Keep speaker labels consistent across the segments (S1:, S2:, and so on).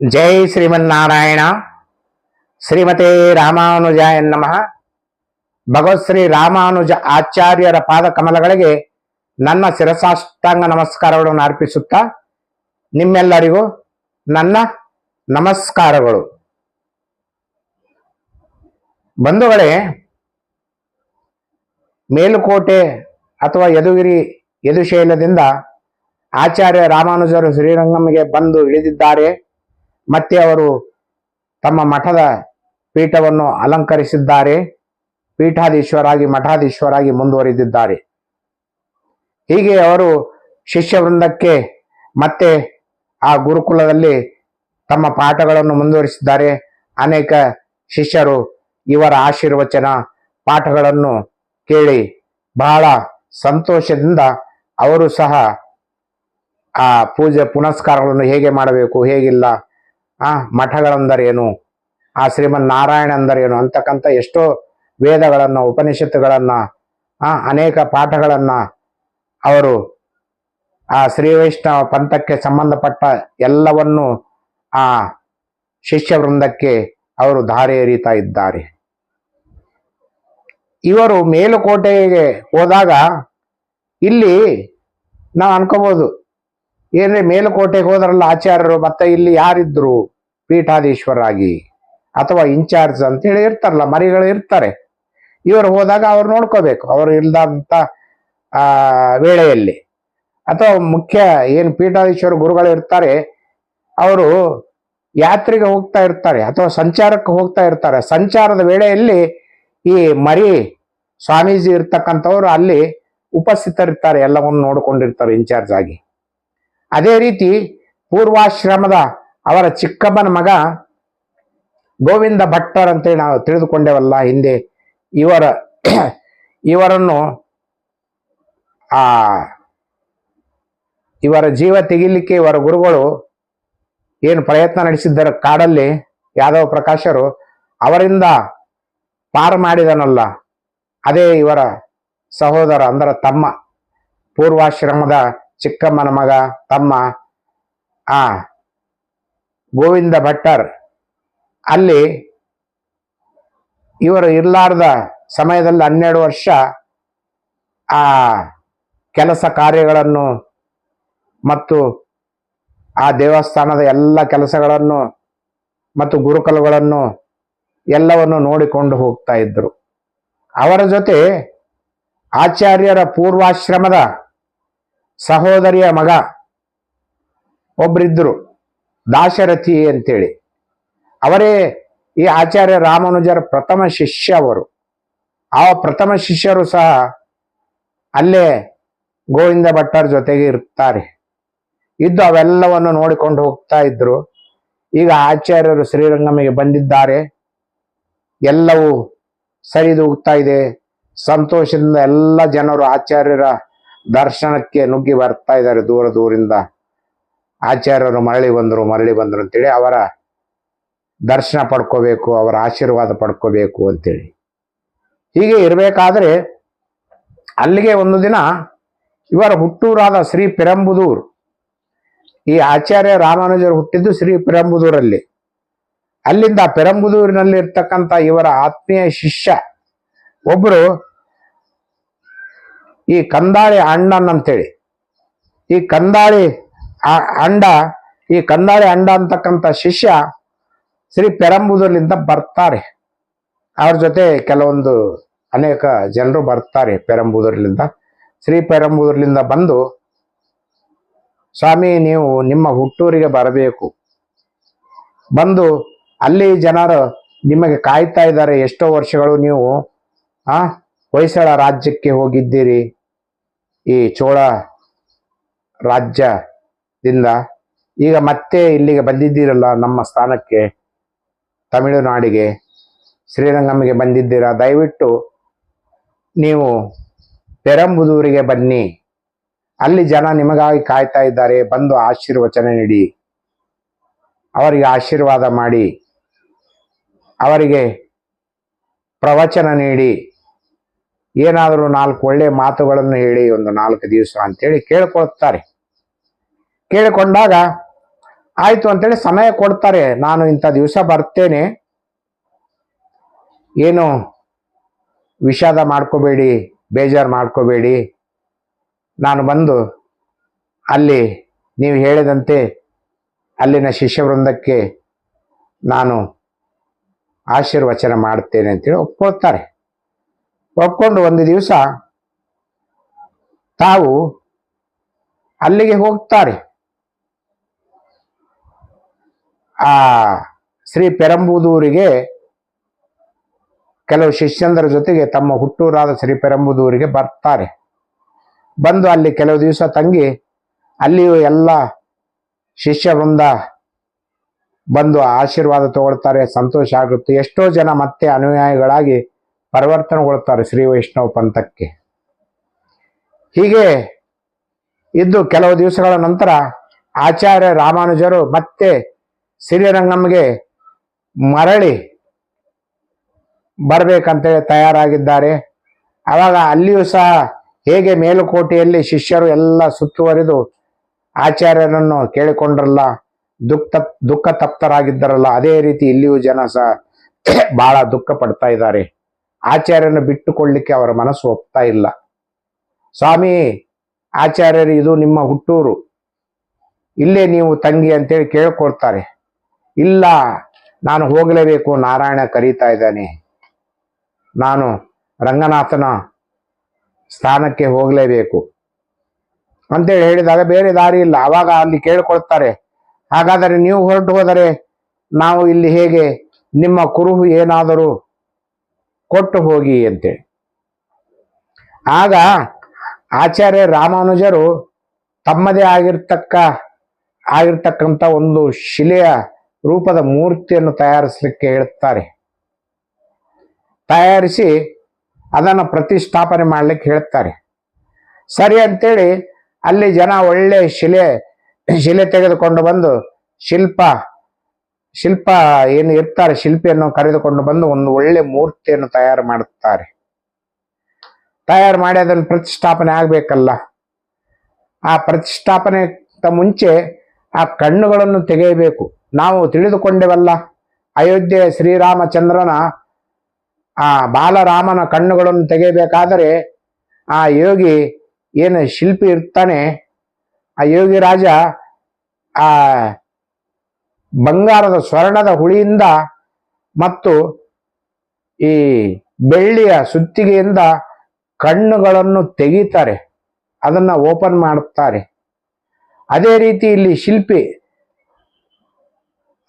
S1: ಜೈ ಶ್ರೀಮನ್ನಾರಾಯಣ. ಶ್ರೀಮತೆ ರಾಮಾನುಜಾಯ ನಮಃ. ಭಗವತ್ ಶ್ರೀ ರಾಮಾನುಜ ಆಚಾರ್ಯರ ಪಾದ ಕಮಲಗಳಿಗೆ ನನ್ನ ಶಿರಸಾಷ್ಟಾಂಗ ನಮಸ್ಕಾರಗಳನ್ನು ಅರ್ಪಿಸುತ್ತಾ ನಿಮ್ಮೆಲ್ಲರಿಗೂ ನನ್ನ ನಮಸ್ಕಾರಗಳು. ಬಂಧುಗಳೇ, ಮೇಲುಕೋಟೆ ಅಥವಾ ಯದುಗಿರಿ ಯದುಶೈಲದಿಂದ ಆಚಾರ್ಯ ರಾಮಾನುಜರು ಶ್ರೀರಂಗಮಿಗೆ ಬಂದು ಇಳಿದಿದ್ದಾರೆ. ಮತ್ತೆ ಅವರು ತಮ್ಮ ಮಠದ ಪೀಠವನ್ನು ಅಲಂಕರಿಸಿದ್ದಾರೆ. ಪೀಠಾಧೀಶ್ವರಾಗಿ, ಮಠಾಧೀಶ್ವರಾಗಿ ಮುಂದುವರಿದಿದ್ದಾರೆ. ಹೀಗೆ ಅವರು ಶಿಷ್ಯ ವೃಂದಕ್ಕೆ ಮತ್ತೆ ಆ ಗುರುಕುಲದಲ್ಲಿ ತಮ್ಮ ಪಾಠಗಳನ್ನು ಮುಂದುವರಿಸಿದ್ದಾರೆ. ಅನೇಕ ಶಿಷ್ಯರು ಇವರ ಆಶೀರ್ವಚನ ಪಾಠಗಳನ್ನು ಕೇಳಿ ಬಹಳ ಸಂತೋಷದಿಂದ ಅವರು ಸಹ ಆ ಪೂಜೆ ಪುನಸ್ಕಾರಗಳನ್ನು ಹೇಗೆ ಮಾಡಬೇಕು, ಹೇಗಿಲ್ಲ ಆ ಮಠಗಳೆಂದರೇನು? ಆ ಶ್ರೀಮನ್ ನಾರಾಯಣ ಎಂದರೇನು ಅಂತಕ್ಕಂಥ ಎಷ್ಟೋ ವೇದಗಳನ್ನು, ಉಪನಿಷತ್ತುಗಳನ್ನು, ಆ ಅನೇಕ ಪಾಠಗಳನ್ನು ಅವರು ಆ ಶ್ರೀ ವೈಷ್ಣವ ಪಂಥಕ್ಕೆ ಸಂಬಂಧಪಟ್ಟ ಎಲ್ಲವನ್ನು ಆ ಶಿಷ್ಯ ವೃಂದಕ್ಕೆ ಅವರು ದಾರಿ ಎರಿತಾ ಇದ್ದಾರೆ. ಇವರು ಮೇಲುಕೋಟೆಗೆ ಹೋದಾಗ ಇಲ್ಲಿ ನಾವು ಅನ್ಕೋಬಹುದು ಏನ್ರಿ ಮೇಲುಕೋಟೆಗೆ ಹೋದ್ರಲ್ಲ ಆಚಾರ್ಯರು, ಮತ್ತೆ ಇಲ್ಲಿ ಯಾರಿದ್ರು ಪೀಠಾಧೀಶ್ವರಾಗಿ ಅಥವಾ ಇನ್ಚಾರ್ಜ್ ಅಂತ ಹೇಳಿ ಇರ್ತಾರಲ್ಲ, ಮರಿಗಳು ಇರ್ತಾರೆ. ಇವರು ಹೋದಾಗ ಅವ್ರು ನೋಡ್ಕೋಬೇಕು, ಅವರು ಇಲ್ದಂತ, ಆ, ವೇಳೆಯಲ್ಲಿ. ಅಥವಾ ಮುಖ್ಯ ಏನು ಪೀಠಾಧೀಶ್ವರ ಗುರುಗಳು ಇರ್ತಾರೆ, ಅವರು ಯಾತ್ರೆಗೆ ಹೋಗ್ತಾ ಇರ್ತಾರೆ, ಅಥವಾ ಸಂಚಾರಕ್ಕೆ ಹೋಗ್ತಾ ಇರ್ತಾರೆ. ಸಂಚಾರದ ವೇಳೆಯಲ್ಲಿ ಈ ಮರಿ ಸ್ವಾಮೀಜಿ ಇರ್ತಕ್ಕಂಥವ್ರು ಅಲ್ಲಿ ಉಪಸ್ಥಿತರಿರ್ತಾರೆ, ಎಲ್ಲವನ್ನು ನೋಡಿಕೊಂಡಿರ್ತಾರೆ ಇನ್ಚಾರ್ಜ್ ಆಗಿ. ಅದೇ ರೀತಿ ಪೂರ್ವಾಶ್ರಮದ ಅವರ ಚಿಕ್ಕಮ್ಮನ ಮಗ ಗೋವಿಂದ ಭಟ್ಟರ್ ಅಂತೇಳಿ ನಾವು ತಿಳಿದುಕೊಂಡೇವಲ್ಲ ಹಿಂದೆ. ಇವರ ಇವರನ್ನು ಆ ಇವರ ಜೀವ ತೆಗಿಲಿಕ್ಕೆ ಇವರ ಗುರುಗಳು ಏನು ಪ್ರಯತ್ನ ನಡೆಸಿದ್ದರು ಕಾಡಲ್ಲಿ ಯಾದವ ಪ್ರಕಾಶರು ಅವರಿಂದ ಪಾರು ಮಾಡಿದನಲ್ಲ. ಅದೇ ಇವರ ಸಹೋದರ, ಅಂದ್ರೆ ತಮ್ಮ ಪೂರ್ವಾಶ್ರಮದ ಚಿಕ್ಕಮ್ಮನ ಮಗ, ತಮ್ಮ, ಆ, ಗೋವಿಂದ ಭಟ್ಟರ್. ಅಲ್ಲಿ ಇವರು ಇರಲಾರ್ದ ಸಮಯದಲ್ಲಿ ಹನ್ನೆರಡು ವರ್ಷ ಆ ಕೆಲಸ ಕಾರ್ಯಗಳನ್ನು ಮತ್ತು ಆ ದೇವಸ್ಥಾನದ ಎಲ್ಲ ಕೆಲಸಗಳನ್ನು ಮತ್ತು ಗುರುಕಲುಗಳನ್ನು ಎಲ್ಲವನ್ನು ನೋಡಿಕೊಂಡು ಹೋಗ್ತಾ ಇದ್ದರು ಅವರ ಜೊತೆ ಆಚಾರ್ಯರ ಪೂರ್ವಾಶ್ರಮದ ಸಹೋದರಿಯ ಮಗ ಒಬ್ಬರಿದ್ದರು ದಾಶರಥಿ ಅಂತೇಳಿ. ಅವರೇ ಈ ಆಚಾರ್ಯ ರಾಮಾನುಜರ ಪ್ರಥಮ ಶಿಷ್ಯ ಅವರು. ಆ ಪ್ರಥಮ ಶಿಷ್ಯರು ಸಹ ಅಲ್ಲೇ ಗೋವಿಂದ ಭಟ್ಟರ ಜೊತೆಗೆ ಇರ್ತಾರೆ. ಇದ್ದು ಅವೆಲ್ಲವನ್ನು ನೋಡಿಕೊಂಡು ಹೋಗ್ತಾ ಇದ್ರು. ಈಗ ಆಚಾರ್ಯರು ಶ್ರೀರಂಗಮಿಗೆ ಬಂದಿದ್ದಾರೆ. ಎಲ್ಲವೂ ಸರಿದೂಗ್ತಾ ಇದೆ. ಸಂತೋಷದಿಂದ ಎಲ್ಲ ಜನರು ಆಚಾರ್ಯರ ದರ್ಶನಕ್ಕೆ ನುಗ್ಗಿ ಬರ್ತಾ ಇದ್ದಾರೆ ದೂರ ದೂರಿಂದ. ಆಚಾರ್ಯರು ಮರಳಿ ಬಂದರು ಮರಳಿ ಬಂದರು ಅಂತೇಳಿ ಅವರ ದರ್ಶನ ಪಡ್ಕೋಬೇಕು, ಅವರ ಆಶೀರ್ವಾದ ಪಡ್ಕೋಬೇಕು ಅಂತೇಳಿ. ಹೀಗೆ ಇರಬೇಕಾದ್ರೆ ಅಲ್ಲಿಗೆ ಒಂದು ದಿನ ಇವರ ಹುಟ್ಟೂರಾದ ಶ್ರೀ ಪಿರಂಬುದೂರ್, ಈ ಆಚಾರ್ಯ ರಾಮಾನುಜರು ಹುಟ್ಟಿದ್ದು ಶ್ರೀ ಪಿರಂಬುದೂರಲ್ಲಿ. ಅಲ್ಲಿಂದ ಪೆರಂಬುದೂರಿನಲ್ಲಿ ಇರ್ತಕ್ಕಂಥ ಇವರ ಆತ್ಮೀಯ ಶಿಷ್ಯ ಒಬ್ರು ಈ ಕಂದಾಳಿ ಅಣ್ಣನ್ ಅಂತೇಳಿ ಈ ಕಂದಾಳಿ ಅಂಡ ಈ ಕಂದಾಳಿ ಅಂಡ ಅಂತಕ್ಕಂಥ ಶಿಷ್ಯ ಶ್ರೀ ಪೆರಂಬುದೂರ್ಲಿಂದ ಬರ್ತಾರೆ. ಅವ್ರ ಜೊತೆ ಕೆಲವೊಂದು ಅನೇಕ ಜನರು ಬರ್ತಾರೆ ಪೆರಂಬುದೂರ್ಲಿಂದ ಶ್ರೀ ಪೆರಂಬುದೂರ್ಲಿಂದ ಬಂದು, ಸ್ವಾಮಿ, ನೀವು ನಿಮ್ಮ ಹುಟ್ಟೂರಿಗೆ ಬರಬೇಕು. ಬಂದು ಅಲ್ಲಿ ಜನರು ನಿಮಗೆ ಕಾಯ್ತಾ ಇದ್ದಾರೆ, ಎಷ್ಟೋ ವರ್ಷಗಳು ನೀವು, ಆ, ಹೊಯ್ಸಳ ರಾಜ್ಯಕ್ಕೆ ಹೋಗಿದ್ದೀರಿ. ಈ ಚೋಳ ರಾಜ್ಯದಿಂದ ಈಗ ಮತ್ತೆ ಇಲ್ಲಿಗೆ ಬಂದಿದ್ದೀರಲ್ಲ ನಮ್ಮ ಸ್ಥಾನಕ್ಕೆ ತಮಿಳುನಾಡಿಗೆ ಶ್ರೀರಂಗಮ್ಮಿಗೆ ಬಂದಿದ್ದೀರಾ? ದಯವಿಟ್ಟು ನೀವು ಪೆರಂಬುದೂರಿಗೆ ಬನ್ನಿ. ಅಲ್ಲಿ ಜನ ನಿಮಗಾಗಿ ಕಾಯ್ತಾ ಇದ್ದಾರೆ. ಬಂದು ಆಶೀರ್ವಚನ ನೀಡಿ. ಅವರಿಗೆ ಆಶೀರ್ವಾದ ಮಾಡಿ. ಅವರಿಗೆ ಪ್ರವಚನ ನೀಡಿ. ಏನಾದರೂ ನಾಲ್ಕು ಒಳ್ಳೆಯ ಮಾತುಗಳನ್ನು ಹೇಳಿ ಒಂದು ನಾಲ್ಕು ದಿವಸ ಅಂತೇಳಿ ಕೇಳಿಕೊಳ್ತಾರೆ. ಕೇಳಿಕೊಂಡಾಗ, ಆಯಿತು ಅಂತೇಳಿ ಸಮಯ ಕೊಡ್ತಾರೆ. ನಾನು ಇಂಥ ದಿವಸ ಬರ್ತೇನೆ. ಏನು ವಿಷಾದ ಮಾಡ್ಕೋಬೇಡಿ, ಬೇಜಾರು ಮಾಡ್ಕೋಬೇಡಿ. ನಾನು ಬಂದು ಅಲ್ಲಿ ನೀವು ಹೇಳಿದಂತೆ ಅಲ್ಲಿನ ಶಿಷ್ಯ ವೃಂದಕ್ಕೆ ನಾನು ಆಶೀರ್ವಚನ ಮಾಡ್ತೇನೆ ಅಂತೇಳಿ ಒಪ್ಕೊಳ್ತಾರೆ. ಒಪ್ಕೊಂಡು ಒಂದು ದಿವಸ ತಾವು ಅಲ್ಲಿಗೆ ಹೋಗ್ತಾರೆ. ಆ ಶ್ರೀ ಪೆರಂಬುದೂರಿಗೆ ಕೆಲವು ಶಿಷ್ಯಂದರ ಜೊತೆಗೆ ತಮ್ಮ ಹುಟ್ಟೂರಾದ ಶ್ರೀ ಪೆರಂಬುದೂರಿಗೆ ಬರ್ತಾರೆ. ಬಂದು ಅಲ್ಲಿ ಕೆಲವು ದಿವಸ ತಂಗಿ, ಅಲ್ಲಿಯೂ ಎಲ್ಲ ಶಿಷ್ಯ ವೃಂದ ಬಂದು ಆಶೀರ್ವಾದ ತಗೊಳ್ತಾರೆ, ಸಂತೋಷ ಆಗುತ್ತೆ. ಎಷ್ಟೋ ಜನ ಮತ್ತೆ ಅನುಯಾಯಿಗಳಾಗಿ ಪರಿವರ್ತನೆಗೊಳ್ತಾರೆ ಶ್ರೀ ವೈಷ್ಣವ ಪಂಥಕ್ಕೆ. ಹೀಗೆ ಇದ್ದು ಕೆಲವು ದಿವಸಗಳ ನಂತರ ಆಚಾರ್ಯ ರಾಮಾನುಜರು ಮತ್ತೆ ಶ್ರೀರಂಗಮ್ಗೆ ಮರಳಿ ಬರಬೇಕಂತೇಳಿ ತಯಾರಾಗಿದ್ದಾರೆ. ಅವಾಗ ಅಲ್ಲಿಯೂ ಸಹ ಹೇಗೆ ಮೇಲುಕೋಟೆಯಲ್ಲಿ ಶಿಷ್ಯರು ಎಲ್ಲ ಸುತ್ತುವರಿದು ಆಚಾರ್ಯರನ್ನು ಕೇಳಿಕೊಂಡ್ರಲ್ಲ ದುಃಖ ದುಃಖ ತಪ್ತರಾಗಿದ್ದರಲ್ಲ ಅದೇ ರೀತಿ ಇಲ್ಲಿಯೂ ಜನ ಸಹ ಬಹಳ ದುಃಖ ಪಡ್ತಾ ಇದ್ದಾರೆ. ಆಚಾರ್ಯನ ಬಿಟ್ಟುಕೊಳ್ಳಿಕ್ಕೆ ಅವರ ಮನಸ್ಸು ಒಪ್ತಾ ಇಲ್ಲ. ಸ್ವಾಮಿ, ಆಚಾರ್ಯರು ಇದು ನಿಮ್ಮ ಹುಟ್ಟೂರು. ಇಲ್ಲೇ ನೀವು ತಂಗಿ ಅಂತೇಳಿ ಕೇಳ್ಕೊಡ್ತಾರೆ ಇಲ್ಲ, ನಾನು ಹೋಗಲೇಬೇಕು, ನಾರಾಯಣ ಕರೀತಾ ಇದ್ದಾನೆ. ನಾನು ರಂಗನಾಥನ ಸ್ಥಾನಕ್ಕೆ ಹೋಗಲೇಬೇಕು. ಅಂತೇಳಿ ಹೇಳಿದಾಗ ಬೇರೆ ದಾರಿ ಇಲ್ಲ. ಆವಾಗ ಅಲ್ಲಿ ಕೇಳ್ಕೊಳ್ತಾರೆ. ಹಾಗಾದರೆ ನೀವು ಹೊರಟು ಹೋದರೆ ನಾವು ಇಲ್ಲಿ ಹೇಗೆ? ನಿಮ್ಮ ಕುರುಹು ಏನಾದರೂ ಕೊಟ್ಟು ಹೋಗಿ ಅಂತೇಳಿ ಆಗ ಆಚಾರ್ಯ ರಾಮಾನುಜರು ತಮ್ಮದೇ ಆಗಿರ್ತಕ್ಕ, ಆಗಿರ್ತಕ್ಕಂಥ ಒಂದು ಶಿಲೆಯ ರೂಪದ ಮೂರ್ತಿಯನ್ನು ತಯಾರಿಸಲಿಕ್ಕೆ ಹೇಳ್ತಾರೆ ತಯಾರಿಸಿ ಅದನ್ನು ಪ್ರತಿಷ್ಠಾಪನೆ ಮಾಡಲಿಕ್ಕೆ ಹೇಳ್ತಾರೆ ಸರಿ ಅಂತೇಳಿ ಅಲ್ಲಿ ಜನ ಒಳ್ಳೆ ಶಿಲೆ ಶಿಲೆ ತೆಗೆದುಕೊಂಡು ಬಂದು ಶಿಲ್ಪ ಶಿಲ್ಪ ಏನು ಇರ್ತಾರೆ, ಶಿಲ್ಪಿಯನ್ನು ಕರೆದುಕೊಂಡು ಬಂದು ಒಂದು ಒಳ್ಳೆ ಮೂರ್ತಿಯನ್ನು ತಯಾರು ಮಾಡುತ್ತಾರೆ. ತಯಾರು ಮಾಡಿ ಅದನ್ನು ಪ್ರತಿಷ್ಠಾಪನೆ ಆಗಬೇಕಲ್ಲ. ಆ ಪ್ರತಿಷ್ಠಾಪನೆ ಮುಂಚೆ ಆ ಕಣ್ಣುಗಳನ್ನು ತೆಗೆಯಬೇಕು. ನಾವು ತಿಳಿದುಕೊಂಡೆವಲ್ಲ ಅಯೋಧ್ಯೆ ಶ್ರೀರಾಮಚಂದ್ರನ, ಆ ಬಾಲರಾಮನ ಕಣ್ಣುಗಳನ್ನು ತೆಗೆಯಬೇಕಾದರೆ ಆ ಯೋಗಿ ಏನು ಶಿಲ್ಪಿ ಇರ್ತಾನೆ, ಆ ಯೋಗಿ ರಾಜ ಆ ಬಂಗಾರದ ಸ್ವರ್ಣದ ಹುಳಿಯಿಂದ ಮತ್ತು ಈ ಬೆಳ್ಳಿಯ ಸುತ್ತಿಗೆಯಿಂದ ಕಣ್ಣುಗಳನ್ನು ತೆಗೀತಾರೆ. ಅದನ್ನ ಓಪನ್ ಮಾಡುತ್ತಾರೆ. ಅದೇ ರೀತಿ ಇಲ್ಲಿ ಶಿಲ್ಪಿ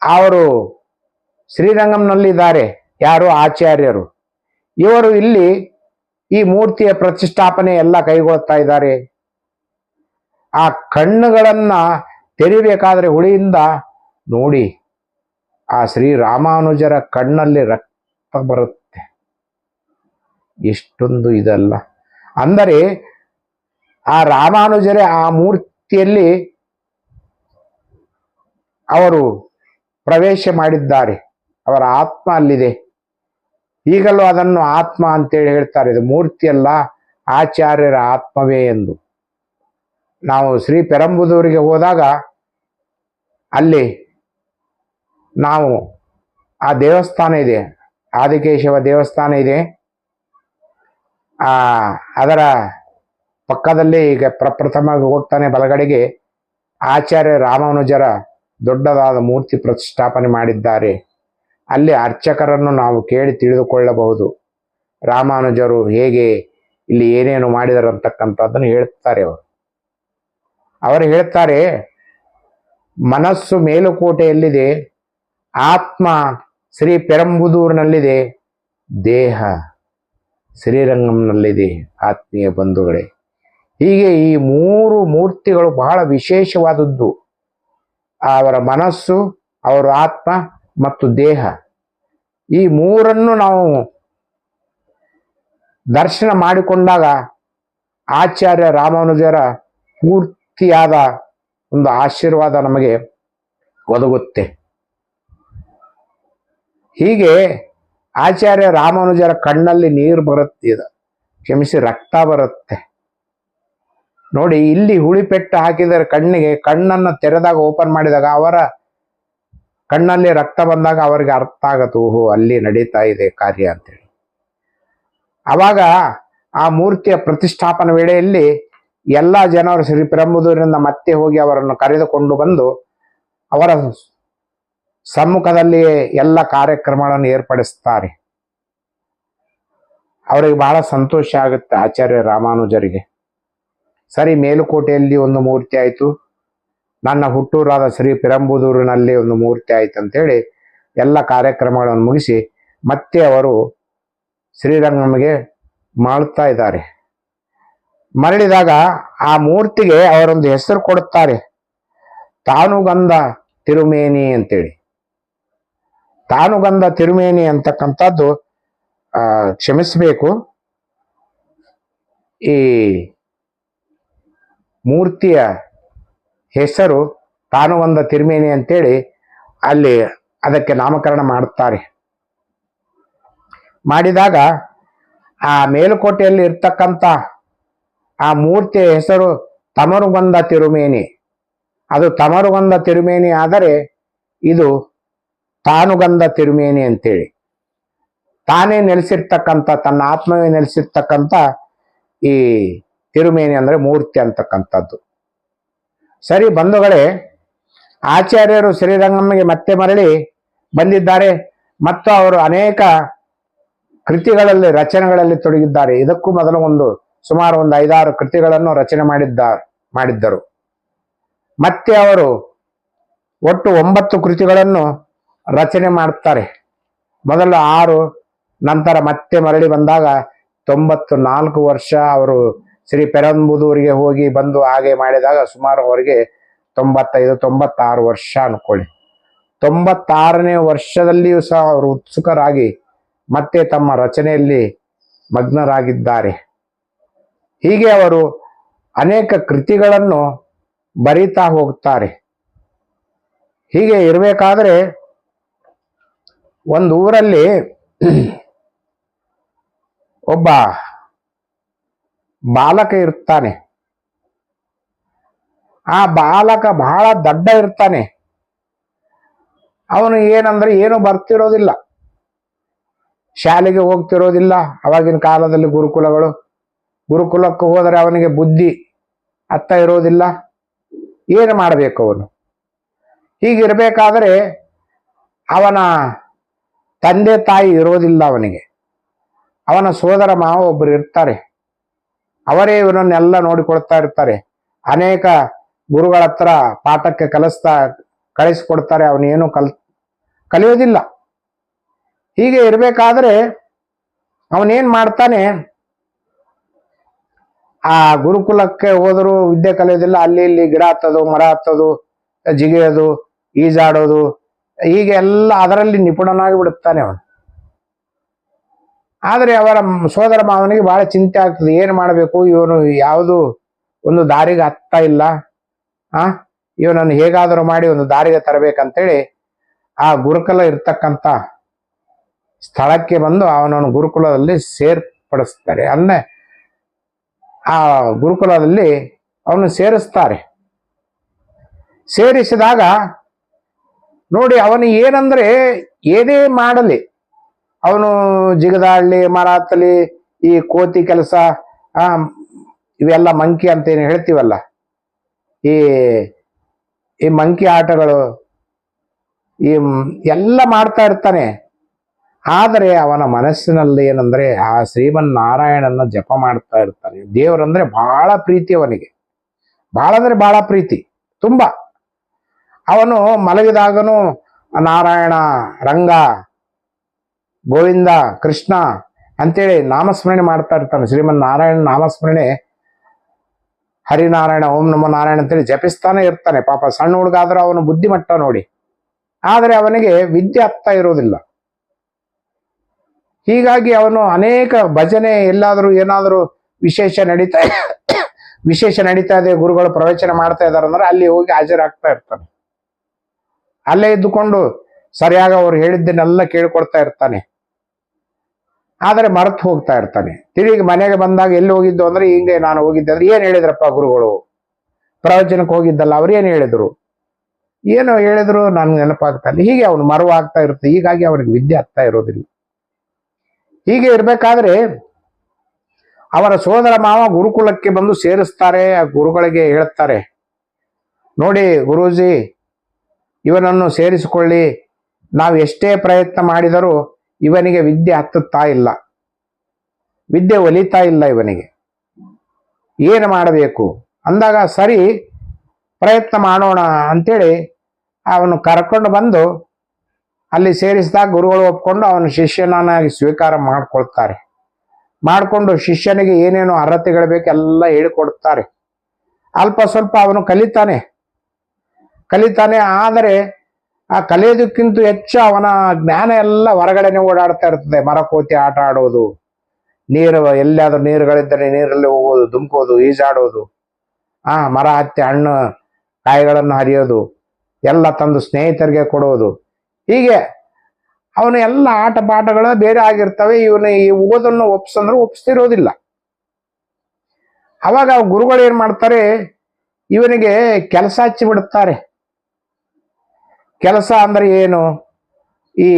S1: ಅವರು ಶ್ರೀರಂಗಂನಲ್ಲಿದ್ದಾರೆ, ಯಾರು ಆಚಾರ್ಯರು. ಇವರು ಇಲ್ಲಿ ಈ ಮೂರ್ತಿಯ ಪ್ರತಿಷ್ಠಾಪನೆ ಎಲ್ಲ ಕೈಗೊಳ್ತಾ ಇದ್ದಾರೆ. ಆ ಕಣ್ಣುಗಳನ್ನು ತೆರಿಬೇಕಾದ್ರೆ ಹುಳಿಯಿಂದ ನೋಡಿ, ಆ ಶ್ರೀ ರಾಮಾನುಜರ ಕಣ್ಣಲ್ಲಿ ರಕ್ತ ಬರುತ್ತೆ. ಎಷ್ಟೊಂದು ಇದಲ್ಲ. ಅಂದರೆ, ಆ ರಾಮಾನುಜರೇ ಆ ಮೂರ್ತಿಯಲ್ಲಿ ಅವರು ಪ್ರವೇಶ ಮಾಡಿದ್ದಾರೆ. ಅವರ ಆತ್ಮ ಅಲ್ಲಿದೆ. ಈಗಲೂ ಅದನ್ನು ಆತ್ಮ ಅಂತೇಳಿ ಹೇಳ್ತಾರೆ. ಇದು ಮೂರ್ತಿಯಲ್ಲ, ಆಚಾರ್ಯರ ಆತ್ಮವೇ ಎಂದು. ನಾವು ಶ್ರೀ ಪೆರಂಬುದೂರಿಗೆ ಹೋದಾಗ ಅಲ್ಲಿ ನಾವು, ಆ ದೇವಸ್ಥಾನ ಇದೆ, ಆದಿಕೇಶವ ದೇವಸ್ಥಾನ ಇದೆ. ಆ, ಅದರ ಪಕ್ಕದಲ್ಲಿ ಈಗ ಪ್ರಪ್ರಥಮವಾಗಿ ಹೋಗ್ತಾನೆ ಬಲಗಡೆಗೆ ಆಚಾರ್ಯ ರಾಮಾನುಜರ ದೊಡ್ಡದಾದ ಮೂರ್ತಿ ಪ್ರತಿಷ್ಠಾಪನೆ ಮಾಡಿದ್ದಾರೆ. ಅಲ್ಲಿ ಅರ್ಚಕರನ್ನು ನಾವು ಕೇಳಿ ತಿಳಿದುಕೊಳ್ಳಬಹುದು. ರಾಮಾನುಜರು ಹೇಗೆ ಇಲ್ಲಿ ಏನೇನು ಮಾಡಿದರು ಅಂತಕ್ಕಂಥದ್ದನ್ನು ಹೇಳ್ತಾರೆ ಅವರು. ಅವರು ಹೇಳ್ತಾರೆ, ಮನಸ್ಸು ಮೇಲುಕೋಟೆಯಲ್ಲಿದೆ ಆತ್ಮ ಶ್ರೀ ಪೆರಂಬುದೂರಿನಲ್ಲಿದೆ. ದೇಹ ಶ್ರೀರಂಗಂನಲ್ಲಿದೆ. ಆತ್ಮೀಯ ಬಂಧುಗಳೇ, ಹೀಗೆ ಈ ಮೂರು ಮೂರ್ತಿಗಳು ಬಹಳ ವಿಶೇಷವಾದದ್ದು. ಅವರ ಮನಸ್ಸು, ಅವರ ಆತ್ಮ ಮತ್ತು ದೇಹ. ಈ ಮೂರನ್ನು ನಾವು ದರ್ಶನ ಮಾಡಿಕೊಂಡಾಗ ಆಚಾರ್ಯ ರಾಮಾನುಜರ ಪೂರ್ತಿಯಾದ ಒಂದು ಆಶೀರ್ವಾದ ನಮಗೆ ಒದಗುತ್ತೆ. ಹೀಗೆ ಆಚಾರ್ಯ ರಾಮಾನುಜರ ಕಣ್ಣಲ್ಲಿ ನೀರು ಬರುತ್ತೆ ಇದು. ಕ್ಷಮಿಸಿ, ರಕ್ತ ಬರುತ್ತೆ. ನೋಡಿ, ಇಲ್ಲಿ ಹುಳಿಪೆಟ್ಟು ಹಾಕಿದರೆ ಕಣ್ಣಿಗೆ, ಕಣ್ಣನ್ನು ತೆರೆದಾಗ ಓಪನ್ ಮಾಡಿದಾಗ ಅವರ ಕಣ್ಣಲ್ಲಿ ರಕ್ತ ಬಂದಾಗ ಅವರಿಗೆ ಅರ್ಥ ಆಗತ್ತು ಓಹೋ, ಅಲ್ಲಿ ನಡೀತಾ ಇದೆ ಕಾರ್ಯ ಅಂತೇಳಿ. ಅವಾಗ ಆ ಮೂರ್ತಿಯ ಪ್ರತಿಷ್ಠಾಪನ ವೇಳೆಯಲ್ಲಿ ಎಲ್ಲ ಜನರು ಶ್ರೀ ಪೆರಂಬುದೂರಿನಿಂದ ಮತ್ತೆ ಹೋಗಿ ಅವರನ್ನು ಕರೆದುಕೊಂಡು ಬಂದು ಅವರ ಸಮ್ಮುಖದಲ್ಲಿ ಎಲ್ಲ ಕಾರ್ಯಕ್ರಮಗಳನ್ನು ಏರ್ಪಡಿಸ್ತಾರೆ. ಅವರಿಗೆ ಬಹಳ ಸಂತೋಷ ಆಗುತ್ತೆ ಆಚಾರ್ಯ ರಾಮಾನುಜರಿಗೆ. ಸರಿ, ಮೇಲುಕೋಟೆಯಲ್ಲಿ ಒಂದು ಮೂರ್ತಿ ಆಯಿತು. ನನ್ನ ಹುಟ್ಟೂರಾದ ಶ್ರೀ ಪಿರಂಬುದೂರಿನಲ್ಲಿ ಒಂದು ಮೂರ್ತಿ ಆಯಿತು ಅಂತೇಳಿ ಎಲ್ಲ ಕಾರ್ಯಕ್ರಮಗಳನ್ನು ಮುಗಿಸಿ ಮತ್ತೆ ಅವರು ಶ್ರೀರಂಗಮ್ಗೆ ಮಾಡುತ್ತಾ ಇದ್ದಾರೆ. ಮರಳಿದಾಗ ಆ ಮೂರ್ತಿಗೆ ಅವರೊಂದು ಹೆಸರು ಕೊಡುತ್ತಾರೆ. ತಾನುಗಂಧ ತಿರುಮೇನಿ ಅಂತೇಳಿ. ತಾನುಗಂಧ ತಿರುಮೇನಿ ಅಂತಕ್ಕಂಥದ್ದು ಕ್ಷಮಿಸಬೇಕು. ಈ ಮೂರ್ತಿಯ ಹೆಸರು ತಾನುಗಂಧ ತಿರುಮೇನಿ ಅಂತೇಳಿ ಅಲ್ಲಿ ಅದಕ್ಕೆ ನಾಮಕರಣ ಮಾಡುತ್ತಾರೆ. ಮಾಡಿದಾಗ ಆ ಮೇಲುಕೋಟೆಯಲ್ಲಿ ಇರ್ತಕ್ಕಂಥ ಆ ಮೂರ್ತಿಯ ಹೆಸರು ತಮರುಗಂಧ ತಿರುಮೇನಿ. ಅದು ತಮರುಗಂಧ ತಿರುಮೇನಿ ಆದರೆ ಇದು ತಾನುಗಂಧ ತಿರುಮೇನಿ ಅಂತೇಳಿ. ತಾನೇ ನೆಲೆಸಿರ್ತಕ್ಕಂಥ, ತನ್ನ ಆತ್ಮವೇ ನೆಲೆಸಿರ್ತಕ್ಕಂಥ ಈ ತಿರುಮೇನಿ ಅಂದ್ರೆ ಮೂರ್ತಿ ಅಂತಕ್ಕಂಥದ್ದು. ಸರಿ ಬಂಧುಗಳೇ, ಆಚಾರ್ಯರು ಶ್ರೀರಂಗಮ್ಮಗೆ ಮತ್ತೆ ಮರಳಿ ಬಂದಿದ್ದಾರೆ. ಮತ್ತು ಅವರು ಅನೇಕ ಕೃತಿಗಳಲ್ಲಿ, ರಚನೆಗಳಲ್ಲಿ ತೊಡಗಿದ್ದಾರೆ. ಇದಕ್ಕೂ ಮೊದಲು ಒಂದು ಸುಮಾರು ಒಂದು ಐದಾರು ಕೃತಿಗಳನ್ನು ರಚನೆ ಮಾಡಿದ್ದ, ಮಾಡಿದ್ದರು. ಮತ್ತೆ ಅವರು ಒಟ್ಟು ಒಂಬತ್ತು ಕೃತಿಗಳನ್ನು ರಚನೆ ಮಾಡುತ್ತಾರೆ ಮೊದಲು ಆರು, ನಂತರ ಮತ್ತೆ ಮರಳಿ ಬಂದಾಗ ತೊಂಬತ್ತು ನಾಲ್ಕು ವರ್ಷ ಅವರು ಶ್ರೀ ಪೆರಂಬುದೂರಿಗೆ ಹೋಗಿ ಬಂದು ಹಾಗೆ ಮಾಡಿದಾಗ ಸುಮಾರು ಅವರಿಗೆ ತೊಂಬತ್ತೈದು, ತೊಂಬತ್ತಾರು ವರ್ಷ ಅನ್ಕೊಳ್ಳಿ. ತೊಂಬತ್ತಾರನೇ ವರ್ಷದಲ್ಲಿಯೂ ಸಹ ಅವರು ಉತ್ಸುಕರಾಗಿ ಮತ್ತೆ ತಮ್ಮ ರಚನೆಯಲ್ಲಿ ಮಗ್ನರಾಗಿದ್ದಾರೆ. ಹೀಗೆ ಅವರು ಅನೇಕ ಕೃತಿಗಳನ್ನು ಬರೀತಾ ಹೋಗ್ತಾರೆ. ಹೀಗೆ ಇರಬೇಕಾದ್ರೆ ಒಂದು ಊರಲ್ಲಿ ಒಬ್ಬ ಬಾಲಕ ಇರ್ತಾನೆ. ಆ ಬಾಲಕ ಬಹಳ ದಡ್ಡ ಇರ್ತಾನೆ. ಅವನು ಏನಂದ್ರೆ ಏನು ಬರ್ತಿರೋದಿಲ್ಲ. ಶಾಲೆಗೆ ಹೋಗ್ತಿರೋದಿಲ್ಲ. ಅವಾಗಿನ ಕಾಲದಲ್ಲಿ ಗುರುಕುಲಗಳು. ಗುರುಕುಲಕ್ಕೆ ಹೋದರೆ ಅವನಿಗೆ ಬುದ್ಧಿ ಅತ್ತ ಇರೋದಿಲ್ಲ. ಏನು ಮಾಡಬೇಕು ಅವನು? ಹೀಗಿರಬೇಕಾದರೆ ಅವನ ತಂದೆ ತಾಯಿ ಇರೋದಿಲ್ಲ ಅವನಿಗೆ. ಅವನ ಸೋದರ ಮಾವ ಒಬ್ಬರು ಇರ್ತಾರೆ. ಅವರೇ ಇವನನ್ನೆಲ್ಲ ನೋಡಿಕೊಳ್ತಾ ಇರ್ತಾರೆ. ಅನೇಕ ಗುರುಗಳ ಹತ್ರ ಪಾಠಕ್ಕೆ ಕಲಿಸ್ತಾ, ಕಳಿಸ್ಕೊಡ್ತಾರೆ. ಅವನೇನು ಕಲ್, ಕಲಿಯೋದಿಲ್ಲ. ಹೀಗೆ ಇರಬೇಕಾದ್ರೆ ಅವನೇನ್ ಮಾಡ್ತಾನೆ? ಆ ಗುರುಕುಲಕ್ಕೆ ಹೋದರೂ ವಿದ್ಯೆ ಕಲಿಯೋದಿಲ್ಲ. ಅಲ್ಲಿ ಇಲ್ಲಿ ಗಿಡ ಹತ್ತೋದು, ಮರ ಹತ್ತೋದು, ಜಿಗಿಯೋದು, ಈಜಾಡೋದು ಹೀಗೆ ಎಲ್ಲ ಅದರಲ್ಲಿ ನಿಪುಣನಾಗಿ ಬಿಡುತ್ತಾನೆ ಅವನು. ಆದರೆ ಅವರ ಸೋದರ ಮಾವನಿಗೆ ಬಹಳ ಚಿಂತೆ ಆಗ್ತದೆ. ಏನು ಮಾಡಬೇಕು? ಇವನು ಯಾವುದು? ಒಂದು ದಾರಿಗೆ ಹತ್ತಾ ಇಲ್ಲ. ಆ? ಇವನನ್ನು ಹೇಗಾದರೂ ಮಾಡಿ ಒಂದು ದಾರಿಗೆ ತರಬೇಕಂತೇಳಿ ಆ ಗುರುಕುಲ ಇರ್ತಕ್ಕಂಥ ಸ್ಥಳಕ್ಕೆ ಬಂದು ಅವನನ್ನು ಗುರುಕುಲದಲ್ಲಿ ಸೇರ್ಪಡಿಸ್ತಾರೆ. ಅಂದ್ರೆ ಆ ಗುರುಕುಲದಲ್ಲಿ ಅವನು ಸೇರಿಸ್ತಾರೆ. ಸೇರಿಸಿದಾಗ ನೋಡಿ ಅವನು ಏನಂದ್ರೆ ಏನೇ ಮಾಡಲಿ, ಅವನು ಜಿಗದಾಡ್ಲಿ, ಮರಾತಲಿ, ಈ ಕೋತಿ ಕೆಲಸ, ಆ, ಇವೆಲ್ಲ ಮಂಕಿ ಅಂತ ಏನು ಹೇಳ್ತೀವಲ್ಲ? ಈ ಈ ಮಂಕಿ ಆಟಗಳು, ಈ ಎಲ್ಲ ಮಾಡ್ತಾ ಇರ್ತಾನೆ. ಆದರೆ ಅವನ ಮನಸ್ಸಿನಲ್ಲಿ ಏನಂದ್ರೆ ಆ ಶ್ರೀಮನ್ ನಾರಾಯಣನ ಜಪ ಮಾಡ್ತಾ ಇರ್ತಾನೆ. ದೇವರಂದ್ರೆ ಬಹಳ ಪ್ರೀತಿ ಅವನಿಗೆ. ಬಹಳ ಅಂದ್ರೆ ಬಹಳ ಪ್ರೀತಿ, ತುಂಬಾ. ಅವನು ಮಲಗಿದಾಗನು ನಾರಾಯಣ, ರಂಗ, ಗೋವಿಂದ, ಕೃಷ್ಣ ಅಂತೇಳಿ ನಾಮಸ್ಮರಣೆ ಮಾಡ್ತಾ ಇರ್ತಾನೆ. ಶ್ರೀಮನ್ ನಾರಾಯಣ ನಾಮಸ್ಮರಣೆ. ಹರಿನಾರಾಯಣ, ಓಂ ನಮೋ ನಾರಾಯಣ ಅಂತೇಳಿ ಜಪಿಸ್ತಾನೆ ಇರ್ತಾನೆ. ಪಾಪ ಸಣ್ಣ ಹುಡುಗ ಆದ್ರೆ ಅವನು ಬುದ್ಧಿಮಟ್ಟ ನೋಡಿ. ಆದರೆ ಅವನಿಗೆ ವಿದ್ಯೆ ಅರ್ಥ ಇರೋದಿಲ್ಲ. ಹೀಗಾಗಿ ಅವನು ಅನೇಕ ಭಜನೆ ಎಲ್ಲಾದರೂ ಏನಾದರೂ ವಿಶೇಷ ನಡೀತಾ ವಿಶೇಷ ನಡೀತಾ ಇದೆ, ಗುರುಗಳು ಪ್ರವಚನ ಮಾಡ್ತಾ ಇದ್ದಾರೆ ಅಂದ್ರೆ ಅಲ್ಲಿ ಹೋಗಿ ಹಾಜರಾಗ್ತಾ ಇರ್ತಾನೆ. ಅಲ್ಲೇ ಇದ್ದುಕೊಂಡು ಸರಿಯಾಗಿ ಅವ್ರು ಹೇಳಿದ್ದನ್ನೆಲ್ಲ ಕೇಳಿಕೊಡ್ತಾ ಇರ್ತಾನೆ. ಆದರೆ ಮರೆತು ಹೋಗ್ತಾ ಇರ್ತಾನೆ. ತಿರುಗಿ ಮನೆಗೆ ಬಂದಾಗ ಎಲ್ಲಿ ಹೋಗಿದ್ದು ಅಂದ್ರೆ ಹಿಂಗೆ ನಾನು ಹೋಗಿದ್ದೆ ಅಂದ್ರೆ ಏನು ಹೇಳಿದ್ರಪ್ಪ ಗುರುಗಳು? ಪ್ರವಚನಕ್ಕೆ ಹೋಗಿದ್ದಲ್ಲ, ಅವ್ರು ಏನು ಹೇಳಿದರು? ಏನು ಹೇಳಿದ್ರು, ನನ್ಗೆ ನೆನಪಾಗ್ತಾ ಇಲ್ಲ. ಹೀಗೆ ಅವನು ಮರುವಾಗ್ತಾ ಇರುತ್ತೆ. ಹೀಗಾಗಿ ಅವನಿಗೆ ವಿದ್ಯೆ ಆಗ್ತಾ ಇರೋದಿಲ್ಲ. ಹೀಗೆ ಇರಬೇಕಾದ್ರೆ ಅವರ ಸೋದರ ಮಾವ ಗುರುಕುಲಕ್ಕೆ ಬಂದು ಸೇರಿಸ್ತಾರೆ, ಆ ಗುರುಗಳಿಗೆ ಹೇಳ್ತಾರೆ, ನೋಡಿ ಗುರೂಜಿ ಇವನನ್ನು ಸೇರಿಸಿಕೊಳ್ಳಿ. ನಾವು ಎಷ್ಟೇ ಪ್ರಯತ್ನ ಮಾಡಿದರೂ ಇವನಿಗೆ ವಿದ್ಯೆ ಹತ್ತುತ್ತಾ ಇಲ್ಲ. ವಿದ್ಯೆ ಒಲಿತಾ ಇಲ್ಲ ಇವನಿಗೆ. ಏನು ಮಾಡಬೇಕು? ಅಂದಾಗ ಸರಿ, ಪ್ರಯತ್ನ ಮಾಡೋಣ ಅಂತೇಳಿ ಅವನು ಕರ್ಕೊಂಡು ಬಂದು ಅಲ್ಲಿ ಸೇರಿಸಿದಾಗ ಗುರುಗಳು ಒಪ್ಕೊಂಡು ಅವನ ಶಿಷ್ಯನಾಗಿ ಸ್ವೀಕಾರ ಮಾಡಿಕೊಳ್ತಾರೆ. ಮಾಡಿಕೊಂಡು ಶಿಷ್ಯನಿಗೆ ಏನೇನು ಅರ್ಹತೆಗಳು ಬೇಕು ಎಲ್ಲ ಹೇಳಿಕೊಡ್ತಾರೆ. ಅಲ್ಪ ಸ್ವಲ್ಪ ಅವನು ಕಲಿತಾನೆ. ಕಲಿತಾನೆ, ಆದರೆ ಆ ಕಲಿಯೋದಕ್ಕಿಂತ ಹೆಚ್ಚು ಅವನ ಜ್ಞಾನ ಎಲ್ಲ ಹೊರಗಡೆನೆ ಓಡಾಡ್ತಾ ಇರ್ತದೆ. ಮರಕೋತಿ ಆಟ ಆಡೋದು, ನೀರು, ಎಲ್ಲಿಯಾದ್ರೂ ನೀರುಗಳಿದ್ದರೆ ನೀರಲ್ಲಿ ಹೋಗೋದು ದುಂಬೋದು ಈಜಾಡೋದು, ಆ ಮರ ಹತ್ತಿ, ಹಣ್ಣು, ಕಾಯಿಗಳನ್ನು ಹರಿಯೋದು, ಎಲ್ಲ ತಂದು ಸ್ನೇಹಿತರಿಗೆ ಕೊಡೋದು. ಹೀಗೆ ಅವನು ಎಲ್ಲ ಆಟ ಪಾಠಗಳು ಬೇರೆ ಆಗಿರ್ತವೆ. ಇವನು ಈ ಓದನ್ನು ಒಪ್ಸಂದ್ರೆ ಒಪ್ಸ್ತಿರೋದಿಲ್ಲ. ಅವಾಗ ಗುರುಗಳು ಏನು ಮಾಡ್ತಾರೆ, ಇವನಿಗೆ ಕೆಲಸ ಹಚ್ಚಿ ಬಿಡುತ್ತಾರೆ ಕೆಲಸ ಅಂದ್ರೆ ಏನು? ಈ